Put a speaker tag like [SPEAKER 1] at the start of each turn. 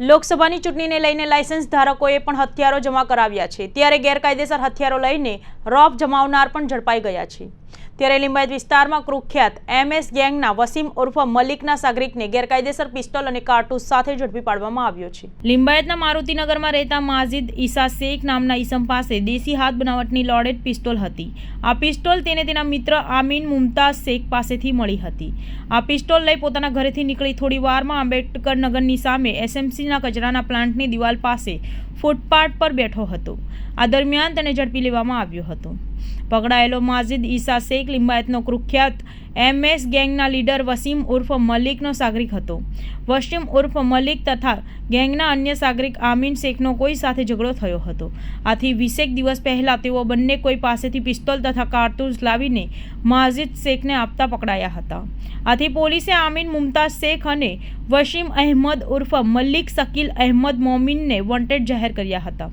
[SPEAKER 1] લોકસભાની ચૂંટણીને લઈને લાયસન્સ ધારકોએ પણ હથિયારો જમા કરાવ્યા છે. ત્યારે ગેરકાયદેસર હથિયારો લઈને રોપ જમાવનાર પણ ઝડપાઈ ગયા છે. ત્યારે લિંબાયત વિસ્તારમાં કુખ્યાત એમએસ ગેંગના વસીમ ઉર્ફ મલિકના સાગરિકને ગેરકાયદેસર પિસ્તોલ અને કારતૂસ સાથે ઝડપી પાડવામાં આવ્યો છે. લિંબાયતના મારુતિનગરમાં રહેતા માઝિદ ઈસા શેખ નામના ઈસમ પાસે દેશી હાથ બનાવટની લોડેડ પિસ્તોલ હતી. આ પિસ્તોલ તેને તેના મિત્ર આમીન મુમતાઝ શેખ પાસેથી મળી હતી. આ પિસ્તોલ લઈ પોતાના ઘરેથી નીકળી થોડી વારમાં આંબેડકર નગરની સામે એસએમસીના કચરાના પ્લાન્ટની દિવાલ પાસે ફૂટપાથ પર બેઠો હતો. આ દરમિયાન તેને ઝડપી લેવામાં આવ્યો હતો. પકડાયેલો માઝિદ ઈસા શેખ લિંબાયતનો કુખ્યાત એમએસ ગેંગના લીડર વસીમ ઉર્ફ મલિકનો સાગરિક હતો. વસીમ ઉર્ફ મલિક તથા ગેંગના અન્ય સાગરિક આમીન શેખનો કોઈ સાથે ઝઘડો થયો હતો. આથી વીસેક દિવસ પહેલાં તેઓ બંને કોઈ પાસેથી પિસ્તોલ તથા કારતૂસ લાવીને માઝિદ શેખને આપતા પકડાયા હતા. આથી પોલીસે આમીન મુમતાઝ શેખ અને વસીમ અહેમદ ઉર્ફ મલિક શકીલ અહેમદ મોમીનને વોન્ટેડ જાહેર કર્યા હતા.